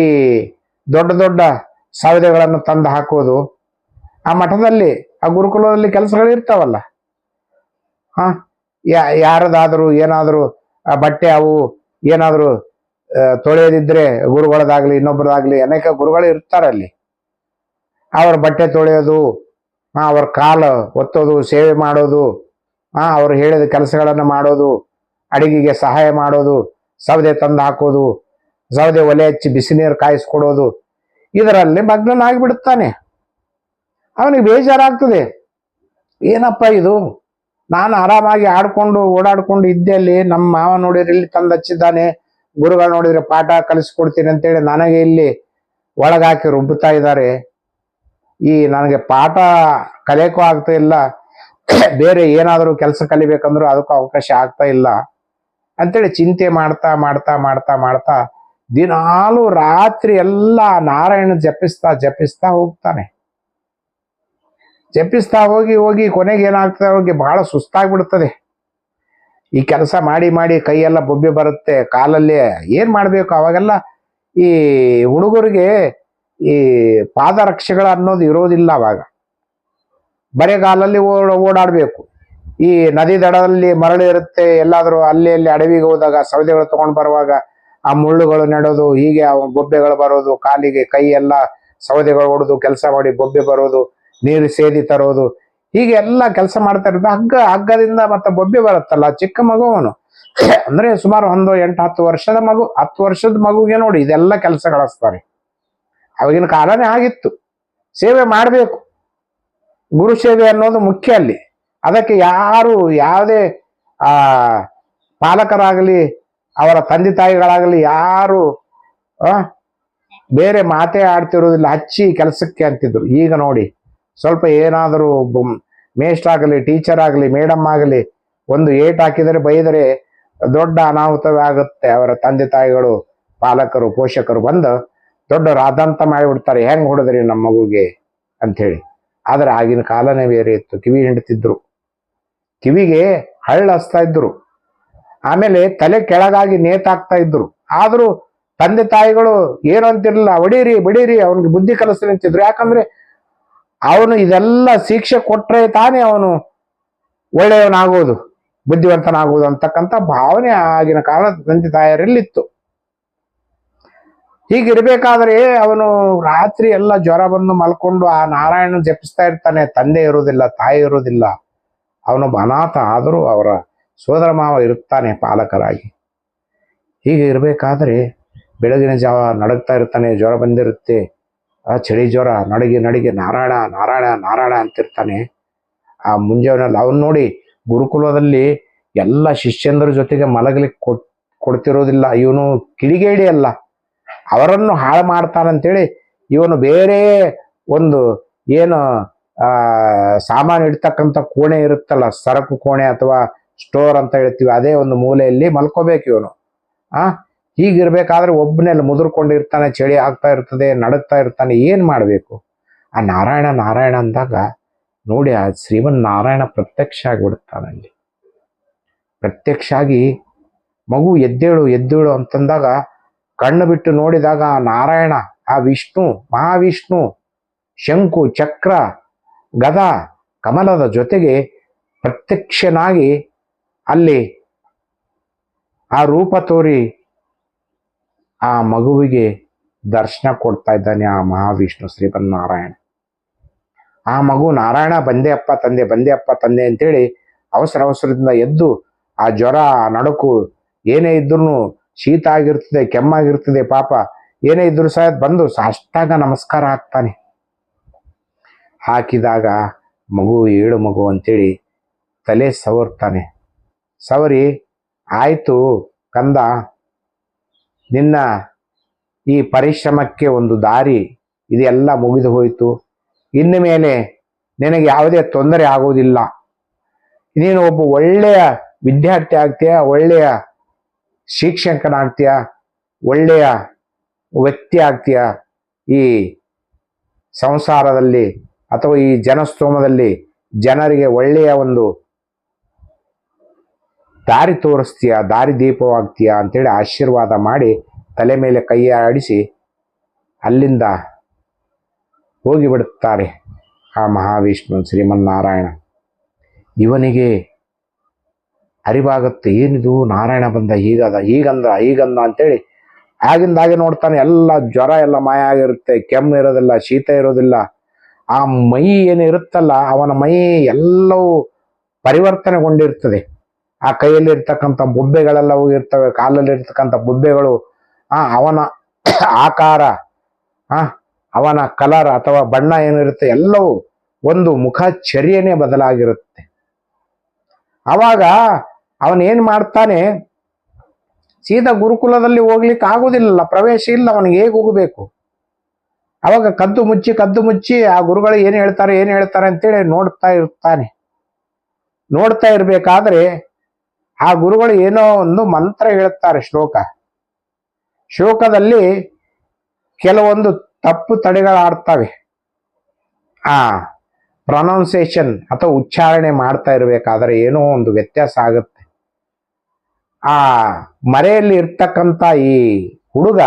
S1: ದೊಡ್ಡ ದೊಡ್ಡ ಸೌದೆಗಳನ್ನು ತಂದು ಹಾಕೋದು ಆ ಮಠದಲ್ಲಿ, ಆ ಗುರುಕುಲದಲ್ಲಿ ಕೆಲಸಗಳು ಇರ್ತಾವಲ್ಲ. ಹಾ? ಯಾರದಾದ್ರು ಏನಾದ್ರು, ಆ ಬಟ್ಟೆ ಅವು ಏನಾದರೂ ತೊಳೆಯೋದಿದ್ರೆ ಗುರುಗಳದಾಗ್ಲಿ ಇನ್ನೊಬ್ಬರದಾಗ್ಲಿ ಅನೇಕ ಗುರುಗಳು ಇರ್ತಾರಲ್ಲಿ ಅವ್ರ ಬಟ್ಟೆ ತೊಳೆಯೋದು ಅವ್ರ ಕಾಲು ಒತ್ತೋದು, ಸೇವೆ ಮಾಡೋದು ಅವ್ರು ಹೇಳಿದ ಕೆಲಸಗಳನ್ನು ಮಾಡೋದು, ಅಡಿಗೆಗೆ ಸಹಾಯ ಮಾಡೋದು ಸೌದೆ ತಂದು ಹಾಕೋದು ಸೌದೆ ಒಲೆ ಹಚ್ಚಿ ಬಿಸಿ ನೀರು ಕಾಯಿಸ್ಕೊಡೋದು, ಇದರಲ್ಲಿ ಮಗ್ನನಾಗಿಬಿಡುತ್ತಾನೆ. ಅವನಿಗೆ ಬೇಜಾರಾಗ್ತದೆ. ಏನಪ್ಪ ಇದು? ನಾನು ಆರಾಮಾಗಿ ಆಡ್ಕೊಂಡು, ಓಡಾಡ್ಕೊಂಡು ಇದ್ದೆ ಅಲ್ಲಿ ನಮ್ಮ ಮಾವ ನೋಡಿದ್ರೆ ಇಲ್ಲಿ ತಂದು ಹಚ್ಚಿದ್ದಾನೆ, ಗುರುಗಳು ನೋಡಿದ್ರೆ ಪಾಠ ಕಲಿಸ್ಕೊಡ್ತೀನಿ ಅಂತೇಳಿ ನನಗೆ ಇಲ್ಲಿ ಒಳಗಾಕಿ ರುಬ್ಬುತ್ತಾ ಇದ್ದಾರೆ. ಈ ನನಗೆ ಪಾಠ ಕಲಿಯಕ್ಕೂ ಆಗ್ತಾ ಇಲ್ಲ. ಬೇರೆ ಏನಾದರೂ ಕೆಲಸ ಕಲಿಬೇಕಂದ್ರೂ ಅದಕ್ಕೂ ಅವಕಾಶ ಆಗ್ತಾ ಇಲ್ಲ. ಅಂತೇಳಿ ಚಿಂತೆ ಮಾಡ್ತಾ ಮಾಡ್ತಾ ಮಾಡ್ತಾ ಮಾಡ್ತಾ ದಿನಾಲು ರಾತ್ರಿ ಎಲ್ಲ ನಾರಾಯಣ ಜಪಿಸ್ತಾ ಜಪಿಸ್ತಾ ಹೋಗ್ತಾನೆ. ಜಪಿಸ್ತಾ ಹೋಗಿ ಹೋಗಿ ಕೊನೆಗೆ ಏನಾಗ್ತದೆ? ಅವ್ರಿಗೆ ಬಹಳ ಸುಸ್ತಾಗ್ಬಿಡ್ತದೆ. ಈ ಕೆಲಸ ಮಾಡಿ ಮಾಡಿ ಕೈಯೆಲ್ಲ ಬೊಬ್ಬೆ ಬರುತ್ತೆ, ಕಾಲಲ್ಲಿ ಏನು ಮಾಡಬೇಕು ಅವಾಗೆಲ್ಲ? ಈ ಹುಡುಗರಿಗೆ ಈ ಪಾದರಕ್ಷೆಗಳು ಅನ್ನೋದು ಇರೋದಿಲ್ಲ ಅವಾಗ. ಬರೆಗಾಲಲ್ಲಿ ಓಡ ಓಡಾಡ್ಬೇಕು. ಈ ನದಿ ದಡದಲ್ಲಿ ಮರಳು ಇರುತ್ತೆ, ಎಲ್ಲಾದ್ರೂ ಅಲ್ಲಿ ಅಲ್ಲಿ ಅಡವಿಗೆ ಹೋದಾಗ ಸೌದೆಗಳು ತಗೊಂಡ್ ಬರುವಾಗ ಆ ಮುಳ್ಳುಗಳು ನೆಡೋದು, ಹೀಗೆ ಬೊಬ್ಬೆಗಳು ಬರೋದು, ಕಾಲಿಗೆ ಕೈ ಎಲ್ಲ ಸೌದೆಗಳು ಹೊಡೆದು ಕೆಲಸ ಮಾಡಿ ಬೊಬ್ಬೆ ಬರೋದು, ನೀರು ಸೇದಿ ತರೋದು, ಹೀಗೆ ಎಲ್ಲ ಕೆಲಸ ಮಾಡ್ತಾ ಇರೋದು. ಹಗ್ಗ, ಹಗ್ಗದಿಂದ ಮತ್ತೆ ಬೊಬ್ಬೆ ಬರುತ್ತಲ್ಲ, ಚಿಕ್ಕ ಮಗು ಅವನು ಅಂದ್ರೆ ಸುಮಾರು ಒಂದು ಎಂಟು ಹತ್ತು ವರ್ಷದ ಮಗು, ಹತ್ತು ವರ್ಷದ ಮಗುಗೆ ನೋಡಿ, ಇದೆಲ್ಲ ಕೆಲಸ ಕಳಿಸ್ತಾರೆ ಅವಾಗಿನ ಕಾಲನೇ ಆಗಿತ್ತು. ಸೇವೆ ಮಾಡಬೇಕು. ಗುರು ಸೇವೆ ಅನ್ನೋದು ಮುಖ್ಯ ಅಲ್ಲಿ. ಅದಕ್ಕೆ ಯಾರು ಯಾವುದೇ, ಆ, ಪಾಲಕರಾಗಲಿ, ಅವರ ತಂದೆ ತಾಯಿಗಳಾಗಲಿ ಯಾರು ಬೇರೆ ಮಾತೇ ಆಡ್ತಿರೋದಿಲ್ಲ ಹಚ್ಚಿ ಕೆಲಸಕ್ಕೆ ಅಂತಿದ್ರು. ಈಗ ನೋಡಿ, ಸ್ವಲ್ಪ ಏನಾದರೂ ಮೇಸ್ಟ್ ಆಗಲಿ ಟೀಚರ್ ಆಗಲಿ ಮೇಡಮ್ ಆಗಲಿ, ಒಂದು ಏಟ್ ಹಾಕಿದರೆ ಬೈದರೆ ದೊಡ್ಡ ಅನಾಹುತವೇ ಆಗುತ್ತೆ. ಅವರ ತಂದೆ ತಾಯಿಗಳು, ಪಾಲಕರು, ಪೋಷಕರು ಬಂದು ದೊಡ್ಡ ರಾಧಾಂತ ಮಾಡಿಬಿಡ್ತಾರೆ. ಹೆಂಗ್ ಹೊಡೆದ್ರಿ ನಮ್ಮ ಮಗುಗೆ ಅಂಥೇಳಿ. ಆದ್ರೆ ಆಗಿನ ಕಾಲನೇ ಬೇರೆ ಇತ್ತು. ಕಿವಿ ಹಿಂಡ್ತಿದ್ರು. ಕಿವಿಗೆ ಹಳ್ಳ ಹಚ್ತಾ ಇದ್ರು ಆಮೇಲೆ ತಲೆ ಕೆಳಗಾಗಿ ನೇತಾಕ್ತಾ ಇದ್ರು ಆದರೂ ತಂದೆ ತಾಯಿಗಳು ಏನು ಅಂತಿರಲಿಲ್ಲ, ಹೊಡೀರಿ, ಬಡೀರಿ, ಅವನಿಗೆ ಬುದ್ಧಿ ಕಲಸಲಿ ಅಂತಿದ್ರು. ಯಾಕಂದ್ರೆ ಅವನು ಇದೆಲ್ಲ ಶಿಕ್ಷೆ ಕೊಟ್ಟರೆ ತಾನೇ ಅವನು ಒಳ್ಳೆಯವನಾಗೋದು ಬುದ್ಧಿವಂತನಾಗುವುದು ಅಂತಕ್ಕಂಥ ಭಾವನೆ ಆಗಿನ ಕಾಲ ತಂದೆ ತಾಯಿಯರಲ್ಲಿತ್ತು ಹೀಗಿರ್ಬೇಕಾದ್ರೆ ಅವನು ರಾತ್ರಿ ಎಲ್ಲ ಜ್ವರ ಬಂದು ಮಲ್ಕೊಂಡು ಆ ನಾರಾಯಣ ಜಪಿಸ್ತಾ ಇರ್ತಾನೆ. ತಂದೆ ಇರುವುದಿಲ್ಲ, ತಾಯಿ ಇರುವುದಿಲ್ಲ. ಅವನೊಬ್ಬ ಅನಾಥ ಆದರೂ ಅವರ ಸೋದರ ಮಾವ ಇರುತ್ತಾನೆ ಪಾಲಕರಾಗಿ. ಹೀಗೆ ಇರಬೇಕಾದ್ರೆ ಬೆಳಗಿನ ಜಾವ ನಡಗ್ತಾ ಇರ್ತಾನೆ, ಜ್ವರ ಬಂದಿರುತ್ತೆ. ಆ ಚಳಿ ಜ್ವರ, ನಡಿಗೆ ನಡಿಗೆ, ನಾರಾಯಣ ನಾರಾಯಣ ನಾರಾಯಣ ಅಂತಿರ್ತಾನೆ. ಆ ಮುಂಜಾನೆಲ್ಲ ಅವನು ನೋಡಿ ಗುರುಕುಲದಲ್ಲಿ ಎಲ್ಲ ಶಿಷ್ಯಂದ್ರ ಜೊತೆಗೆ ಮಲಗಲಿಕ್ಕೆ ಕೊಟ್, ಕೊಡ್ತಿರೋದಿಲ್ಲ. ಇವನು ಕಿಡಿಗೇಡಿ ಅಲ್ಲ ಅವರನ್ನು ಹಾಳು ಮಾಡ್ತಾನಂತೇಳಿ ಇವನು ಬೇರೆ ಒಂದು ಏನು ಆ, ಸಾಮಾನು ಇಡ್ತಕ್ಕಂಥ ಕೋಣೆ ಇರುತ್ತಲ್ಲ, ಸರಕು ಕೋಣೆ ಅಥವಾ ಸ್ಟೋರ್ ಅಂತ ಹೇಳ್ತೀವಿ, ಅದೇ ಒಂದು ಮೂಲೆಯಲ್ಲಿ ಮಲ್ಕೋಬೇಕು ಇವನು. ಆ, ಹೀಗಿರ್ಬೇಕಾದ್ರೆ ಒಬ್ಬನಲ್ಲಿ ಮುದುರ್ಕೊಂಡಿರ್ತಾನೆ, ಚಳಿ ಆಗ್ತಾ ಇರ್ತದೆ ನಡುತ್ತಾ ಇರ್ತಾನೆ, ಏನು ಮಾಡಬೇಕು? ಆ ನಾರಾಯಣ ನಾರಾಯಣ ಅಂದಾಗ, ನೋಡಿ, ಆ ಶ್ರೀಮನ್ ನಾರಾಯಣ ಪ್ರತ್ಯಕ್ಷ ಆಗಿಬಿಡ್ತಾನಲ್ಲಿ ಪ್ರತ್ಯಕ್ಷ ಆಗಿ ಮಗು ಎದ್ದೇಳು ಎದ್ದೇಳು ಅಂತಂದಾಗ, ಕಣ್ಣು ಬಿಟ್ಟು ನೋಡಿದಾಗ, ಆ ನಾರಾಯಣ, ಆ ವಿಷ್ಣು, ಮಹಾವಿಷ್ಣು, ಶಂಕು, ಚಕ್ರ ಗದ ಕಮಲದ ಜೊತೆಗೆ ಪ್ರತ್ಯಕ್ಷನಾಗಿ ಅಲ್ಲಿ ಆ ರೂಪ ತೋರಿ ಆ ಮಗುವಿಗೆ ದರ್ಶನ ಕೊಡ್ತಾ ಇದ್ದಾನೆ ಆ ಮಹಾವಿಷ್ಣು ಶ್ರೀಮನ್ನಾರಾಯಣ. ಆ ಮಗು ನಾರಾಯಣ, ಬಂದೆ ಅಪ್ಪ, ತಂದೆ, ಬಂದೆ ಅಪ್ಪ, ತಂದೆ ಅಂತೇಳಿ ಅವಸರ ಅವಸರದಿಂದ ಎದ್ದು ಆ ಜ್ವರ, ಆ ನಡುಕು ಏನೇ ಇದ್ರೂ ಶೀತ ಆಗಿರ್ತದೆ ಕೆಮ್ಮಾಗಿರ್ತದೆ ಪಾಪ, ಏನೇ ಇದ್ರು ಸಹ ಬಂದು ಸಾಷ್ಟಾಗ ನಮಸ್ಕಾರ ಹಾಕ್ತಾನೆ ಹಾಕಿದಾಗ ಮಗು, ಏಳು ಮಗು ಅಂತೇಳಿ ತಲೆ ಸವರ್ತಾನೆ. ಸವರಿ, ಆಯಿತು ಕಂದ, ನಿನ್ನ ಈ ಪರಿಶ್ರಮಕ್ಕೆ ಒಂದು ದಾರಿ ಇದೆಲ್ಲ ಮುಗಿದು ಹೋಯಿತು. ಇನ್ನು ಮೇಲೆ ನಿನಗೆ ಯಾವುದೇ ತೊಂದರೆ ಆಗುವುದಿಲ್ಲ. ನೀನು ಒಬ್ಬ ಒಳ್ಳೆಯ ವಿದ್ಯಾರ್ಥಿ ಆಗ್ತೀಯ? ಒಳ್ಳೆಯ ಶಿಕ್ಷಕನಾಗ್ತೀಯ? ಒಳ್ಳೆಯ ವ್ಯಕ್ತಿ ಆಗ್ತೀಯ? ಈ ಸಂಸಾರದಲ್ಲಿ ಅಥವಾ ಈ ಜನಸ್ತೋಮದಲ್ಲಿ ಜನರಿಗೆ ಒಳ್ಳೆಯ ಒಂದು ದಾರಿ ತೋರಿಸ್ತೀಯ, ದಾರಿ ದೀಪವಾಗ್ತೀಯ ಅಂತೇಳಿ ಆಶೀರ್ವಾದ ಮಾಡಿ ತಲೆ ಮೇಲೆ ಕೈ ಆಡಿಸಿ ಅಲ್ಲಿಂದ ಹೋಗಿಬಿಡುತ್ತಾರೆ ಆ ಮಹಾವಿಷ್ಣು ಶ್ರೀಮನ್ನಾರಾಯಣ. ಇವನಿಗೆ ಅರಿವಾಗುತ್ತೆ, ಏನಿದು ನಾರಾಯಣ ಬಂದ ಹೀಗದ, ಹೀಗಂದ ಹೀಗಂದ ಅಂತೇಳಿ ಆಗಿಂದಾಗೆ ನೋಡ್ತಾನೆ, ಎಲ್ಲ ಜ್ವರ ಎಲ್ಲ ಮಾಯ ಆಗಿರುತ್ತೆ, ಕೆಮ್ಮು ಇರೋದಿಲ್ಲ, ಶೀತ ಇರೋದಿಲ್ಲ. ಆ ಮೈ ಏನು ಇರುತ್ತಲ್ಲ, ಅವನ ಮೈ ಎಲ್ಲವೂ ಪರಿವರ್ತನೆಗೊಂಡಿರ್ತದೆ. ಆ ಕೈಯಲ್ಲಿ ಇರ್ತಕ್ಕಂಥ ಬೊಬ್ಬೆಗಳೆಲ್ಲ ಹೋಗಿರ್ತವೆ ಕಾಲಲ್ಲಿ ಇರ್ತಕ್ಕಂಥ ಬೊಬ್ಬೆಗಳು, ಆ, ಅವನ ಆಕಾರ, ಆ, ಅವನ ಕಲರ್ ಅಥವಾ ಬಣ್ಣ ಏನಿರುತ್ತೆ, ಎಲ್ಲವೂ ಒಂದು ಮುಖಚರ್ಯನೇ ಬದಲಾಗಿರುತ್ತೆ. ಅವಾಗ ಅವನೇನು ಮಾಡ್ತಾನೆ, ಸೀದಾ ಗುರುಕುಲದಲ್ಲಿ ಹೋಗ್ಲಿಕ್ಕೆ ಆಗೋದಿಲ್ಲ ಪ್ರವೇಶ ಇಲ್ಲ, ಅವನಿಗೆ ಹೇಗೆ ಹೋಗಬೇಕು? ಅವಾಗ ಕದ್ದು ಮುಚ್ಚಿ ಕದ್ದು ಮುಚ್ಚಿ ಆ ಗುರುಗಳು ಏನು ಹೇಳ್ತಾರೆ ಏನು ಹೇಳ್ತಾರೆ ಅಂತೇಳಿ ನೋಡ್ತಾ ಇರ್ತಾನೆ. ನೋಡ್ತಾ ಇರ್ಬೇಕಾದ್ರೆ ಆ ಗುರುಗಳು ಏನೋ ಒಂದು ಮಂತ್ರ ಹೇಳ್ತಾರೆ ಶ್ಲೋಕ. ಶ್ಲೋಕದಲ್ಲಿ ಕೆಲವೊಂದು ತಪ್ಪು ತಡೆಗಳಾಡ್ತವೆ. ಆ ಪ್ರೊನೌನ್ಸೇಷನ್ ಅಥವಾ ಉಚ್ಚಾರಣೆ ಮಾಡ್ತಾ ಇರಬೇಕಾದ್ರೆ ಏನೋ ಒಂದು ವ್ಯತ್ಯಾಸ ಆಗುತ್ತೆ. ಆ ಮರೆಯಲ್ಲಿ ಇರ್ತಕ್ಕಂಥ ಈ ಹುಡುಗ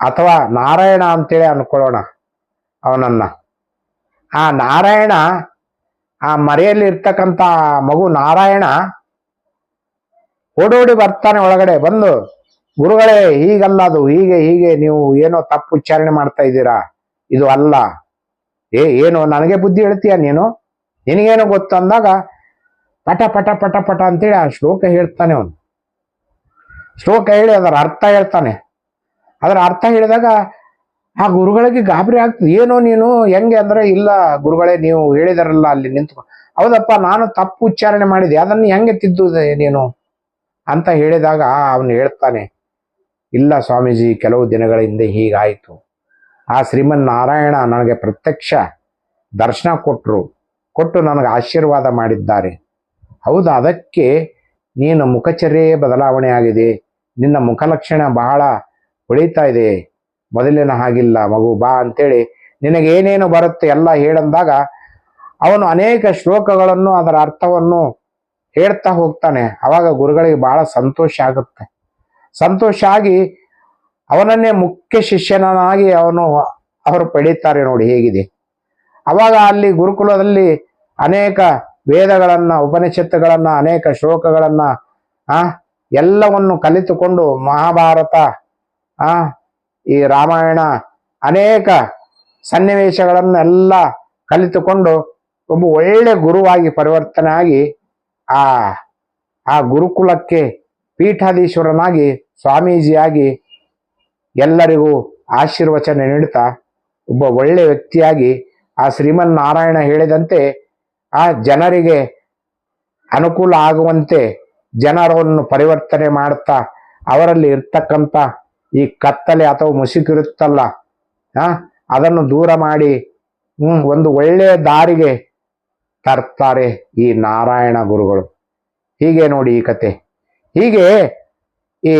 S1: ಅಥವಾ ನಾರಾಯಣ ಅಂತೇಳಿ ಅನ್ಕೊಳ್ಳೋಣ ಅವನನ್ನ. ಆ ನಾರಾಯಣ, ಆ ಮರೆಯಲ್ಲಿ ಇರ್ತಕ್ಕಂಥ ಮಗು ನಾರಾಯಣ ಓಡೋಡಿ ಬರ್ತಾನೆ ಒಳಗಡೆ, ಬಂದು, ಗುರುಗಳೇ, ಹೀಗಲ್ಲ ಅದು, ಹೀಗೆ ಹೀಗೆ, ನೀವು ಏನೋ ತಪ್ಪು ಉಚ್ಚಾರಣೆ ಮಾಡ್ತಾ ಇದ್ದೀರಾ? ಇದು ಅಲ್ಲ. ಏ, ಏನು, ನನಗೆ ಬುದ್ಧಿ ಹೇಳ್ತೀಯ ನೀನು? ನಿನಗೇನು ಗೊತ್ತು? ಅಂದಾಗ, ಪಟ ಪಟ ಪಟ ಪಟ ಅಂತೇಳಿ ಆ ಶ್ಲೋಕ ಹೇಳ್ತಾನೆ ಅವನು. ಶ್ಲೋಕ ಹೇಳಿ ಅದರ ಅರ್ಥ ಹೇಳ್ತಾನೆ. ಅದರ ಅರ್ಥ ಹೇಳಿದಾಗ, ಆ ಗುರುಗಳಿಗೆ ಗಾಬರಿ ಆಗ್ತದೆ. ಏನೋ ನೀನು, ಹೆಂಗೆ ಅಂದ್ರೆ, ಇಲ್ಲ ಗುರುಗಳೇ, ನೀವು ಹೇಳಿದಾರಲ್ಲ, ಅಲ್ಲಿ ನಿಂತು ಹೌದಪ್ಪ, ನಾನು ತಪ್ಪು ಉಚ್ಚಾರಣೆ ಮಾಡಿದೆ. ಅದನ್ನು ಹೆಂಗೆ ತಿದ್ದುದೆ ನೀನು? ಅಂತ ಹೇಳಿದಾಗ ಅವನು ಹೇಳ್ತಾನೆ, ಇಲ್ಲ ಸ್ವಾಮೀಜಿ, ಕೆಲವು ದಿನಗಳ ಹಿಂದೆ ಹೀಗಾಯಿತು. ಆ ಶ್ರೀಮನ್ ನಾರಾಯಣ ನನಗೆ ಪ್ರತ್ಯಕ್ಷ ದರ್ಶನ ಕೊಟ್ಟರು ಕೊಟ್ಟು ನನಗೆ ಆಶೀರ್ವಾದ ಮಾಡಿದ್ದಾರೆ. ಹೌದು, ಅದಕ್ಕೆ ನೀನು ಮುಖಚರ್ಯೆಯೇ ಬದಲಾವಣೆ ಆಗಿದೆ ನಿನ್ನ ಮುಖಲಕ್ಷಣ ಬಹಳ ಹೊಳಿತಾ ಇದೆ. ಮೊದಲಿನ ಹಾಗಿಲ್ಲ, ಮಗು ಬಾ ಅಂತೇಳಿ ನಿನಗೆ ಏನೇನು ಬರುತ್ತೆ ಎಲ್ಲ ಹೇಳಂದಾಗ ಅವನು ಅನೇಕ ಶ್ಲೋಕಗಳನ್ನು ಅದರ ಅರ್ಥವನ್ನು ಹೇಳ್ತಾ ಹೋಗ್ತಾನೆ. ಅವಾಗ ಗುರುಗಳಿಗೆ ಬಹಳ ಸಂತೋಷ ಆಗುತ್ತೆ. ಸಂತೋಷ ಆಗಿ ಅವನನ್ನೇ ಮುಖ್ಯ ಶಿಷ್ಯನಾಗಿ ಅವನು ಅವರು ಪಡೀತಾರೆ ನೋಡಿ ಹೇಗಿದೆ. ಅವಾಗ ಅಲ್ಲಿ ಗುರುಕುಲದಲ್ಲಿ ಅನೇಕ ವೇದಗಳನ್ನ, ಉಪನಿಷತ್ತುಗಳನ್ನ, ಅನೇಕ ಶ್ಲೋಕಗಳನ್ನು, ಆ, ಎಲ್ಲವನ್ನು ಕಲಿತುಕೊಂಡು ಮಹಾಭಾರತ ಆ, ಈ ರಾಮಾಯಣ ಅನೇಕ ಸನ್ನಿವೇಶಗಳನ್ನೆಲ್ಲ ಕಲಿತುಕೊಂಡು ಒಬ್ಬ ಒಳ್ಳೆ ಗುರುವಾಗಿ ಪರಿವರ್ತನೆ ಆಗಿ ಆ ಆ ಗುರುಕುಲಕ್ಕೆ ಪೀಠಾಧೀಶ್ವರನಾಗಿ ಸ್ವಾಮೀಜಿಯಾಗಿ ಎಲ್ಲರಿಗೂ ಆಶೀರ್ವಚನ ನೀಡುತ್ತಾ ಒಬ್ಬ ಒಳ್ಳೆ ವ್ಯಕ್ತಿಯಾಗಿ ಆ ಶ್ರೀಮನ್ ನಾರಾಯಣ ಹೇಳಿದಂತೆ ಆ ಜನರಿಗೆ ಅನುಕೂಲ ಆಗುವಂತೆ ಜನರನ್ನು ಪರಿವರ್ತನೆ ಮಾಡುತ್ತಾ ಅವರಲ್ಲಿ ಇರ್ತಕ್ಕಂಥ ಈ ಕತ್ತಲೆ ಅಥವಾ ಮುಸುಕಿರುತ್ತಲ್ಲ ಅದನ್ನು ದೂರ ಮಾಡಿ, ಹ್ಮ್, ಒಂದು ಒಳ್ಳೆಯ ದಾರಿಗೆ ತರ್ತಾರೆ ಈ ನಾರಾಯಣ ಗುರುಗಳು. ಹೀಗೆ ನೋಡಿ ಈ ಕತೆ. ಹೀಗೆ ಈ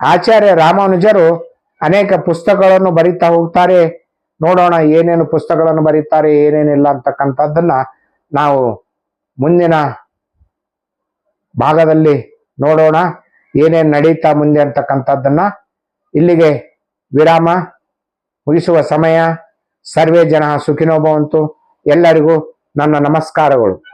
S1: ಆಚಾರ್ಯ ರಾಮಾನುಜರು ಅನೇಕ ಪುಸ್ತಕಗಳನ್ನು ಬರಿತಾ ಹೋಗ್ತಾರೆ. ನೋಡೋಣ ಏನೇನು ಪುಸ್ತಕಗಳನ್ನು ಬರೀತಾರೆ, ಏನೇನಿಲ್ಲ ಅಂತಕ್ಕಂಥದ್ದನ್ನ ನಾವು ಮುಂದಿನ ಭಾಗದಲ್ಲಿ ನೋಡೋಣ. ಏನೇನು ನಡೀತಾ ಮುಂದೆ ಅಂತಕ್ಕಂಥದ್ದನ್ನ ಇಲ್ಲಿಗೆ ವಿರಾಮ. ಮುಗಿಸುವ ಸಮಯ. ಸರ್ವೇ ಜನ ಸುಖಿನೋಭವಂತು ಎಲ್ಲರಿಗೂ ನನ್ನ ನಮಸ್ಕಾರಗಳು.